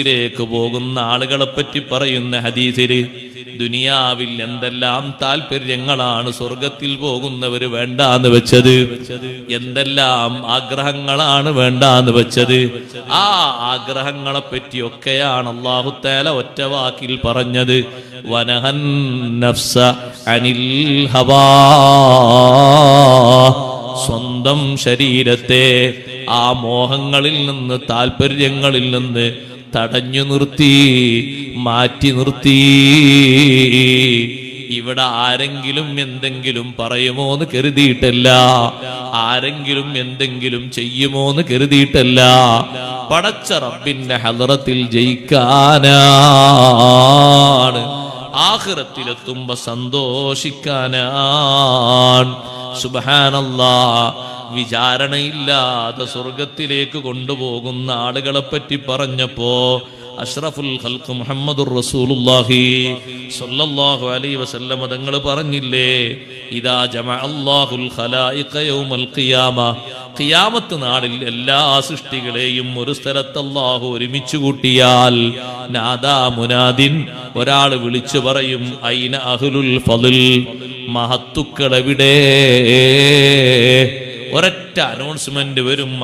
ിലേക്ക് പോകുന്ന ആളുകളെ പറ്റി പറയുന്ന ഹദീസിൽ ദുനിയാവിൽ എന്തെല്ലാം താല്പര്യങ്ങളാണ് സ്വർഗത്തിൽ പോകുന്നവര് വേണ്ടാന്ന് വെച്ചത്? എന്തെല്ലാം ആഗ്രഹങ്ങളാണ് വേണ്ടാന്ന് വെച്ചത്? ആ ആഗ്രഹങ്ങളെ പറ്റിയൊക്കെയാണ് അള്ളാഹുത്തേല ഒറ്റ വാക്കിൽ പറഞ്ഞത്. വനഹൻ നഫ്സ അനിൽ ഹവാ. സ്വന്തം ശരീരത്തെ ആ മോഹങ്ങളിൽ നിന്ന് താല്പര്യങ്ങളിൽ നിന്ന് തടഞ്ഞു നിർത്തി മാറ്റി നിർത്തി. ഇവിടെ ആരെങ്കിലും എന്തെങ്കിലും പറയുമോ എന്ന് കരുതിയിട്ടല്ല. ആരെങ്കിലും എന്തെങ്കിലും ചെയ്യുമോ എന്ന് കരുതിയിട്ടല്ല. പടച്ച റബ്ബിന്റെ ഹലറത്തിൽ ജയിക്കാനാണ്. ആഹ്റത്തിലെത്തുമ്പോ സന്തോഷിക്കാനാണ്. സുബഹാനല്ലാ. വിചാരണയില്ലാതെ സ്വർഗത്തിലേക്ക് കൊണ്ടുപോകുന്ന ആളുകളെ പറ്റി പറഞ്ഞപ്പോ അഷ്റഫുൽ ഖൽഖ് മുഹമ്മദുർ റസൂലുള്ളാഹി സ്വല്ലല്ലാഹു അലൈഹി വസല്ലം തങ്ങൾ പറഞ്ഞില്ലേ ഇദാ ജമഅ അല്ലാഹുൽ ഖലായിഖ യൗമൽ ഖിയാമ. ഖിയാമത്ത് നാളിൽ എല്ലാ സൃഷ്ടികളെയും ഒരു സ്ഥലത്ത് അല്ലാഹു ഒരുമിച്ച് കൂട്ടിയാൽ നാദാ മുനാദിൻ ഒരാൾ വിളിച്ചു പറയും ഐന അഹ്ലുൽ ഫളിൽ മഹത്തുക്കളെവിടെ? ഒരൊറ്റ അനൗൺസ്മെന്റ് വരും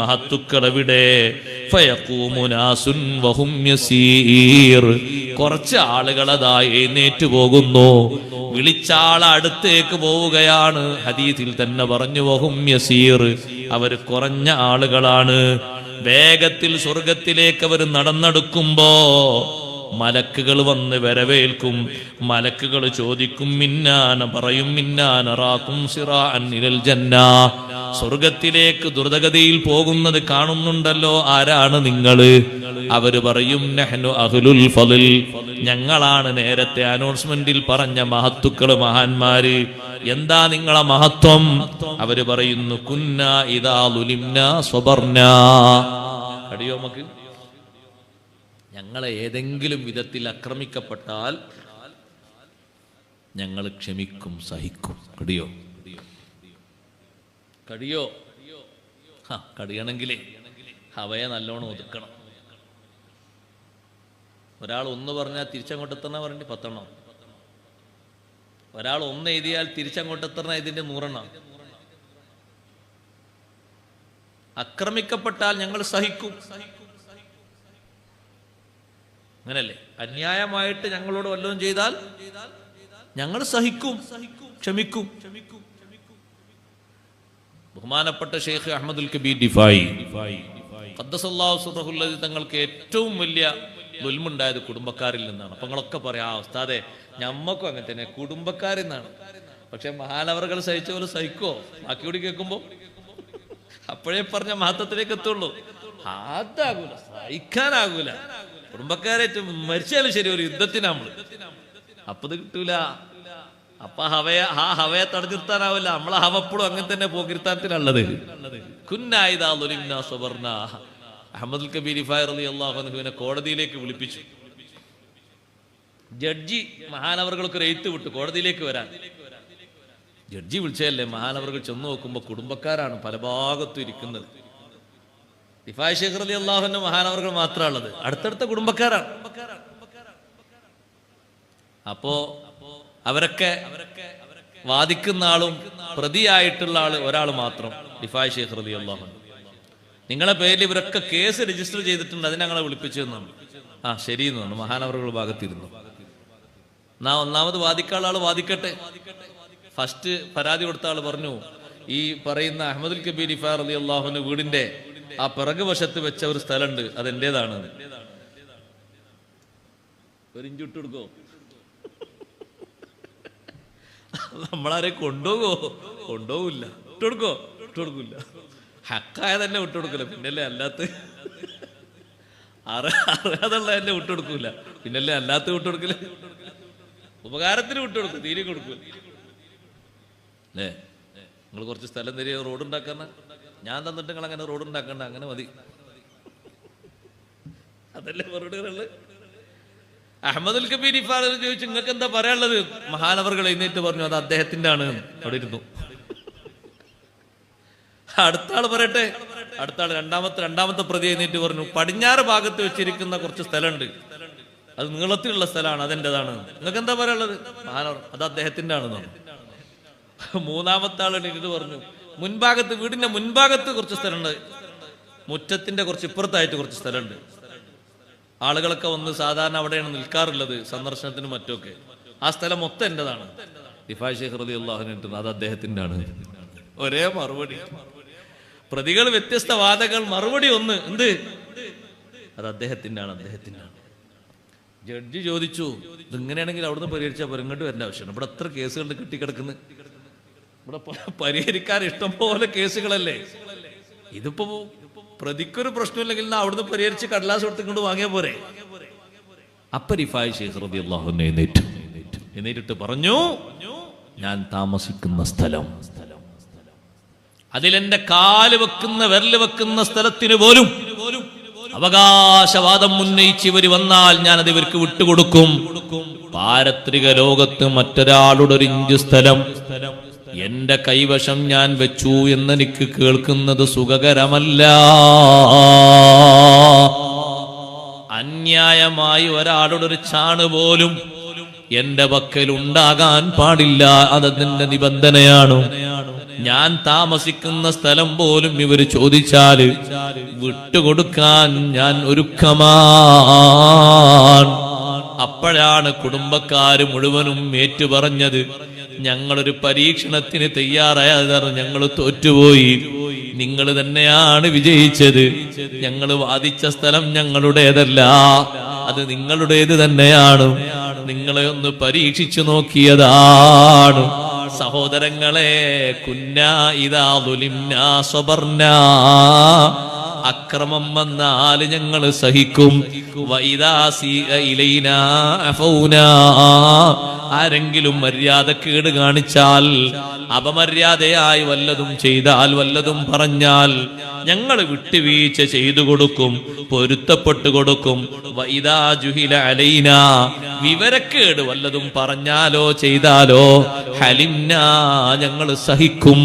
വഹും യസീർ. കുറച്ച് ആളുകൾ അതാ എഴുന്നേറ്റ് പോകുന്നു. വിളിച്ചാൾ അടുത്തേക്ക് പോവുകയാണ്. ഹദീസിൽ തന്നെ പറഞ്ഞു വഹും യസീർ. അവർ കുറഞ്ഞ ആളുകളാണ്. വേഗത്തിൽ സ്വർഗത്തിലേക്ക് അവർ നടന്നെടുക്കുമ്പോ മലക്കുകൾ വന്ന് വരവേൽക്കും. മലക്കുകൾ ചോദിക്കും മിന്നാന പറയും മിന്നാന റാക്കും സിറാ അന്നിരൽ ജന്ന. സ്വർഗത്തിലേക്ക് ദ്രുതഗതിയിൽ പോകുന്നത് കാണുന്നുണ്ടല്ലോ ആരാണ് നിങ്ങൾ അവർ പറയും നെഹ്നു അഹ്ലുൽ ഫലിൽ. ഞങ്ങളാണ് നേരത്തെ അനൗൺസ്മെന്റിൽ പറഞ്ഞ മഹത്തുക്കൾ മഹാന്മാര്. എന്താ നിങ്ങളെ മഹത്വം? അവർ പറയുന്നു കുന്ന ഇതാ ലുലിംന സ്വബർന. അടിയോ നമുക്ക് ഞങ്ങളെ ഏതെങ്കിലും വിധത്തിൽ ആക്രമിക്കപ്പെട്ടാൽ ഞങ്ങൾ ക്ഷമിക്കും സഹിക്കും. കടിയോ? കടിയോ? കടിയണെങ്കിലേ ഹവയെ നല്ലോണം ഒതുക്കണം. ഒരാൾ ഒന്ന് പറഞ്ഞാൽ തിരിച്ചങ്ങോട്ട് എത്തണ പറഞ്ഞിട്ട് പത്തെണ്ണം. ഒരാൾ ഒന്ന് എഴുതിയാൽ തിരിച്ചങ്ങോട്ട് എത്തണ ഇതിന്റെ നൂറെണ്ണം. ആക്രമിക്കപ്പെട്ടാൽ ഞങ്ങൾ സഹിക്കും സഹിക്കും. അങ്ങനല്ലേ? അന്യായമായിട്ട് ഞങ്ങളോട് വല്ലതും ചെയ്താൽ ഞങ്ങൾ സഹിക്കും ക്ഷമിക്കും. ബഹുമാനപ്പെട്ട ഷെയ്ഖ് അഹമ്മദുൽ കബീർ ഡിഫായി തങ്ങൾക്ക് ഏറ്റവും വലിയ ദുൽമുണ്ടായത് കുടുംബക്കാരിൽ നിന്നാണ്. അപ്പൊ നിങ്ങളൊക്കെ പറയാം ആ ഉസ്താദെ ഞമ്മക്കും അങ്ങനെ തന്നെ കുടുംബക്കാരിൽ നിന്നാണ്. പക്ഷെ മഹാനവറുകൾ സഹിച്ച പോലെ സഹിക്കോ ബാക്കി കൂടി കേൾക്കുമ്പോ? അപ്പോഴേ പറഞ്ഞ മഹത്വത്തിലേക്ക് എത്തുള്ളൂ. അതാകൂല സഹിക്കാനാകൂല. കുടുംബക്കാരായിട്ട് മരിച്ചാലും ശരി ഒരു യുദ്ധത്തിന് നമ്മൾ. അപ്പൊ ഇത് കിട്ടൂല. അപ്പൊ ഹവയെ ആ ഹവയെ തടഞ്ഞിർത്താനാവില്ല നമ്മളെ ഹവപ്പോഴും അങ്ങനെ തന്നെ പോകിർത്താനത്തിനുള്ളത് കുന്നായിദാ സുവർണ അഹമ്മദുൽ കബീർ കോടതിയിലേക്ക് വിളിപ്പിച്ചു. ജഡ്ജി മഹാനവറുകൾക്ക് ഒരു എഴുത്ത് വിട്ടു കോടതിയിലേക്ക് വരാൻ. ജഡ്ജി വിളിച്ചതല്ലേ മഹാനവറുകൾ ചെന്ന് നോക്കുമ്പോൾ കുടുംബക്കാരാണ് പല ഭാഗത്തും ഇരിക്കുന്നത്. ഇഫായ് ഷെഖർ അലി അള്ളാഹുവിന്റെ മഹാനവറുകൾ മാത്രമുള്ളത് അടുത്തടുത്ത കുടുംബക്കാരാണ്. അപ്പോ അവരൊക്കെ വാദിക്കുന്ന ആളും പ്രതിയായിട്ടുള്ള ആൾ ഒരാൾ മാത്രം ദിഫായ് ഷെയ്ഖ് അലി അള്ളാഹു നിങ്ങളെ പേരിൽ ഇവരൊക്കെ കേസ് രജിസ്റ്റർ ചെയ്തിട്ടുണ്ട് അതിനെ ഞങ്ങളെ വിളിപ്പിച്ചു എന്നാണ്. ആ ശരി എന്ന് പറഞ്ഞു. മഹാനവറുകൾ ഭാഗത്തിരുന്നു. നാ ഒന്നാമത് വാദിക്കാനുള്ള ആൾ വാദിക്കട്ടെ. ഫസ്റ്റ് പരാതി കൊടുത്ത ആൾ പറഞ്ഞു ഈ പറയുന്ന അഹമ്മദുൽ കബീർ ഇഫാർ അലി അള്ളാഹുവിന്റെ വീടിന്റെ ആ പിറകു വശത്ത് വെച്ച ഒരു സ്ഥലമുണ്ട് അതെന്റേതാണ് ഒരു നമ്മളാരെ കൊണ്ടുപോകോ? കൊണ്ടുപോകില്ല. ഇട്ടുകൊടുക്കോ ഇട്ടുകൊടുക്കില്ല ഹക്കായ തന്നെ വിട്ടുകൊടുക്കില്ല പിന്നല്ലേ അല്ലാത്ത അറിയാതുള്ള തന്നെ വിട്ടുകൊടുക്കൂല പിന്നല്ലേ അല്ലാത്ത വിട്ടുകൊടുക്കില്ല ഉപകാരത്തിന് വിട്ടുകൊടുക്കും തീരെ കൊടുക്കൂല. അല്ലേ നിങ്ങൾ കുറച്ച് സ്ഥലം തരിക റോഡ് ഉണ്ടാക്കാന ഞാൻ തന്നിട്ട് നിങ്ങൾ അങ്ങനെ റോഡ് ഉണ്ടാക്കണ്ട അങ്ങനെ മതി. അതല്ലേ മറുപടികളുള്ളത് അഹമ്മദുൽ കബീർ ഇഫാൽ ചോദിച്ചു നിങ്ങൾക്ക് എന്താ പറയാനുള്ളത്? മഹാനവറുകൾ എഴുന്നേറ്റ് പറഞ്ഞു അത് അദ്ദേഹത്തിന്റെ ആണ്. അവിടെ ഇരുന്നു. അടുത്ത ആൾ പറയട്ടെ? അടുത്ത ആൾ രണ്ടാമത്തെ രണ്ടാമത്തെ പ്രതി എഴുന്നേറ്റ് പറഞ്ഞു പടിഞ്ഞാറ് ഭാഗത്ത് വെച്ചിരിക്കുന്ന കുറച്ച് സ്ഥലമുണ്ട്. അത് നീളത്തിലുള്ള സ്ഥലമാണ് അതെന്റേതാണ് നിങ്ങൾക്ക് എന്താ പറയാനുള്ളത്? മഹാനവർ അത് അദ്ദേഹത്തിന്റെ ആണെന്ന് മൂന്നാമത്തെ ആൾ എണീറ്റ് പറഞ്ഞു മുൻഭാഗത്ത് വീടിന്റെ മുൻഭാഗത്ത് കുറച്ച് സ്ഥലമുണ്ട്. മുറ്റത്തിന്റെ കുറച്ച് ഇപ്പുറത്തായിട്ട് കുറച്ച് സ്ഥലമുണ്ട്. ആളുകളൊക്കെ വന്ന് സാധാരണ അവിടെയാണ് നിൽക്കാറുള്ളത് സന്ദർശനത്തിനും മറ്റുമൊക്കെ. ആ സ്ഥലം മൊത്തം എന്റേതാണ്. അത് അദ്ദേഹത്തിന്റെ ആണ് ഒരേ മറുപടി. പ്രതികൾ വ്യത്യസ്ത വാദങ്ങൾ മറുപടി ഒന്ന്. എന്ത്? അത് അദ്ദേഹത്തിന്റെ ആണ് അദ്ദേഹത്തിന്റെ ആണ് ജഡ്ജി ചോദിച്ചു ഇതിങ്ങനെയാണെങ്കിൽ അവിടുന്ന് പരിഹരിച്ചാൽ പോരെ ഇങ്ങോട്ട് വരേണ്ട ആവശ്യമാണ് ഇവിടെ എത്ര കേസുകൾ കെട്ടിക്കിടക്കുന്നു? ഇവിടെ പരിഹരിക്കാൻ ഇഷ്ടം പോലെ കേസുകളല്ലേ? ഇതിപ്പോ പ്രതിക്കൊരു പ്രശ്നമില്ലെങ്കിൽ അവിടുന്ന് പരിഹരിച്ച് കടലാസ് കൊടുത്തിക്കൊണ്ട് വാങ്ങിയാ പോരെ? എന്നിട്ട് പറഞ്ഞു ഞാൻ താമസിക്കുന്ന സ്ഥലം അതിലെന്റെ കാൽ വെക്കുന്ന വിരൽ വെക്കുന്ന സ്ഥലത്തിന് പോലും അവകാശവാദം ഉന്നയിച്ച് ഇവർ വന്നാൽ ഞാൻ അത് ഇവർക്ക് വിട്ടുകൊടുക്കും. പാരത്രിക ലോകത്ത് മറ്റൊരാളുടെ ഒരു ഇഞ്ച് സ്ഥലം എന്റെ കൈവശം ഞാൻ വെച്ചു എന്ന് എനിക്ക് കേൾക്കുന്നത് സുഖകരമല്ല. അന്യായമായി ഒരാളുടെ ഒരു ചാണ് പോലും എന്റെ പക്കൽ ഉണ്ടാകാൻ പാടില്ല. അതതിന്റെ നിബന്ധനയാണ്. ഞാൻ താമസിക്കുന്ന സ്ഥലം പോലും ഇവർ ചോദിച്ചാൽ വിട്ടുകൊടുക്കാൻ ഞാൻ ഒരുക്കമാണ്. അപ്പോഴാണ് കുടുംബക്കാര് മുഴുവനും ഏറ്റുപറഞ്ഞത് ഞങ്ങളൊരു പരീക്ഷണത്തിന് തയ്യാറായതാണ് ഞങ്ങൾ തോറ്റുപോയി. നിങ്ങൾ തന്നെയാണ് വിജയിച്ചത്. ഞങ്ങൾ വാദിച്ച സ്ഥലം ഞങ്ങളുടേതല്ല. അത് നിങ്ങളുടേത് തന്നെയാണ്. നിങ്ങളെ ഒന്ന് പരീക്ഷിച്ചു നോക്കിയതാണ്. സഹോദരങ്ങളെ കുന്ന ഇതാ സ്വബർനാ. അക്രമം വന്നാൽ ഞങ്ങൾ സഹിക്കും. ആരെങ്കിലും മര്യാദക്കേട് കാണിച്ചാൽ അപമര്യാദയായി വല്ലതും ചെയ്താൽ വല്ലതും പറഞ്ഞാൽ ഞങ്ങൾ വിട്ടുവീഴ്ച ചെയ്തു കൊടുക്കും പൊരുത്തപ്പെട്ടു കൊടുക്കും. വൈദാ ജുഹില അലൈന. വിവരക്കേട് വല്ലതും പറഞ്ഞാലോ ചെയ്താലോ ഹലിംന ഞങ്ങൾ സഹിക്കും.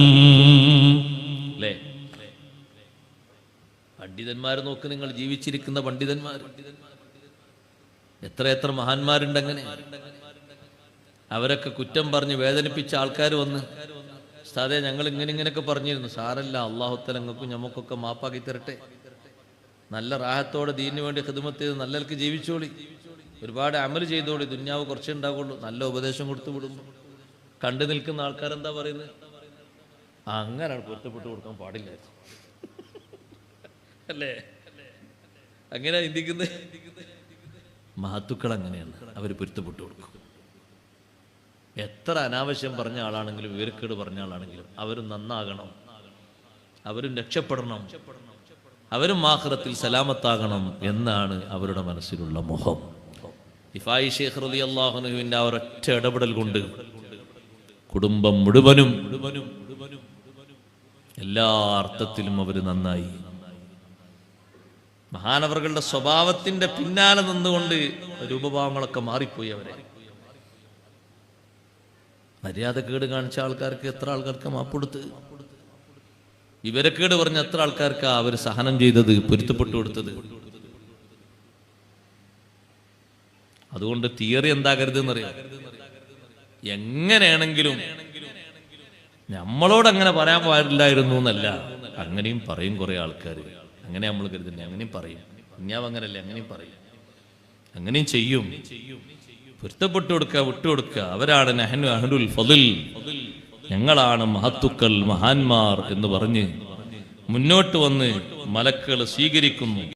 പണ്ഡിതന്മാരെ നോക്ക് നിങ്ങൾ ജീവിച്ചിരിക്കുന്ന പണ്ഡിതന്മാർ. എത്ര എത്ര മഹാന്മാരുണ്ട് അങ്ങനെ. അവരൊക്കെ കുറ്റം പറഞ്ഞ് വേദനിപ്പിച്ച ആൾക്കാർ വന്ന്. സാധേ ഞങ്ങൾ ഇങ്ങനെ ഇങ്ങനെയൊക്കെ പറഞ്ഞിരുന്നു. സാറല്ല അള്ളാഹുത്തലങ്ങൾക്കും ഞമ്മക്കൊക്കെ മാപ്പാക്കി തരട്ടെ. നല്ല റാഹത്തോടെ ദീനു വേണ്ടി ഹിദമത്ത് ചെയ്ത് നല്ലവർക്ക് ജീവിച്ചോളി. ഒരുപാട് അമൽ ചെയ്തോളി. ദുന്യാവ് കുറച്ചേ ഉണ്ടാവുള്ളൂ. നല്ല ഉപദേശം കൊടുത്തു വിടുമ്പോൾ കണ്ടു നിൽക്കുന്ന ആൾക്കാരെന്താ പറയുന്നത്? അങ്ങനെയാണ് പൊരുത്തപ്പെട്ട് കൊടുക്കാൻ പാടില്ലായിരുന്നു. അല്ലേ? അങ്ങനെ ചിന്തിക്കുന്നത് മഹത്തുക്കൾ അങ്ങനെയാണ്. അവർ പൊരുത്തപ്പെട്ടു കൊടുക്കും. എത്ര അനാവശ്യം പറഞ്ഞ ആളാണെങ്കിലും വിവരക്കേട് പറഞ്ഞ ആളാണെങ്കിലും അവരും നന്നാകണം. അവരും രക്ഷപ്പെടണം. അവരും മാഹ്രത്തിൽ സലാമത്താകണം എന്നാണ് അവരുടെ മനസ്സിലുള്ള മുഖം. ഇഫായി ഷേഖ് റലി അള്ളാഹുനുവിന്റെ ആ ഒരൊറ്റ ഇടപെടൽ കൊണ്ട് കുടുംബം മുഴുവനും എല്ലാ അർത്ഥത്തിലും അവർ നന്നായി. മഹാനവറുകളുടെ സ്വഭാവത്തിന്റെ പിന്നാലെ നിന്നുകൊണ്ട് രൂപഭാവങ്ങളൊക്കെ മാറിപ്പോയി അവരെ. മര്യാദക്കേട് കാണിച്ച ആൾക്കാർക്ക് എത്ര ആൾക്കാർക്ക് മാപ്പെടുത്ത് വിവരക്കേട് പറഞ്ഞ എത്ര ആൾക്കാർക്ക് അവർ സഹനം ചെയ്തത് പൊരുത്തപ്പെട്ടു കൊടുത്തത്? അതുകൊണ്ട് തിയറി എന്താകരുത് എന്നറിയാം എങ്ങനെയാണെങ്കിലും നമ്മളോട് അങ്ങനെ പറയാൻ പാടില്ലായിരുന്നു എന്നല്ല അങ്ങനെയും പറയും കുറെ ആൾക്കാർ അങ്ങനെ നമ്മൾ കരുതുന്നത് അങ്ങനെയും പറയും. കുഞ്ഞാവ് അങ്ങനല്ലേ? അങ്ങനെയും പറയും. അങ്ങനെയും ചെയ്യും. പൊരുത്തപ്പെട്ടു കൊടുക്കുക വിട്ടുകൊടുക്കുക അവരാണ് നഹനു ഫضل ഞങ്ങളാണ് മഹത്തുക്കൾ മഹാന്മാർ എന്ന് പറഞ്ഞ് മുന്നോട്ട് വന്ന് മലക്കുകൾ സ്വീകരിക്കുന്നു.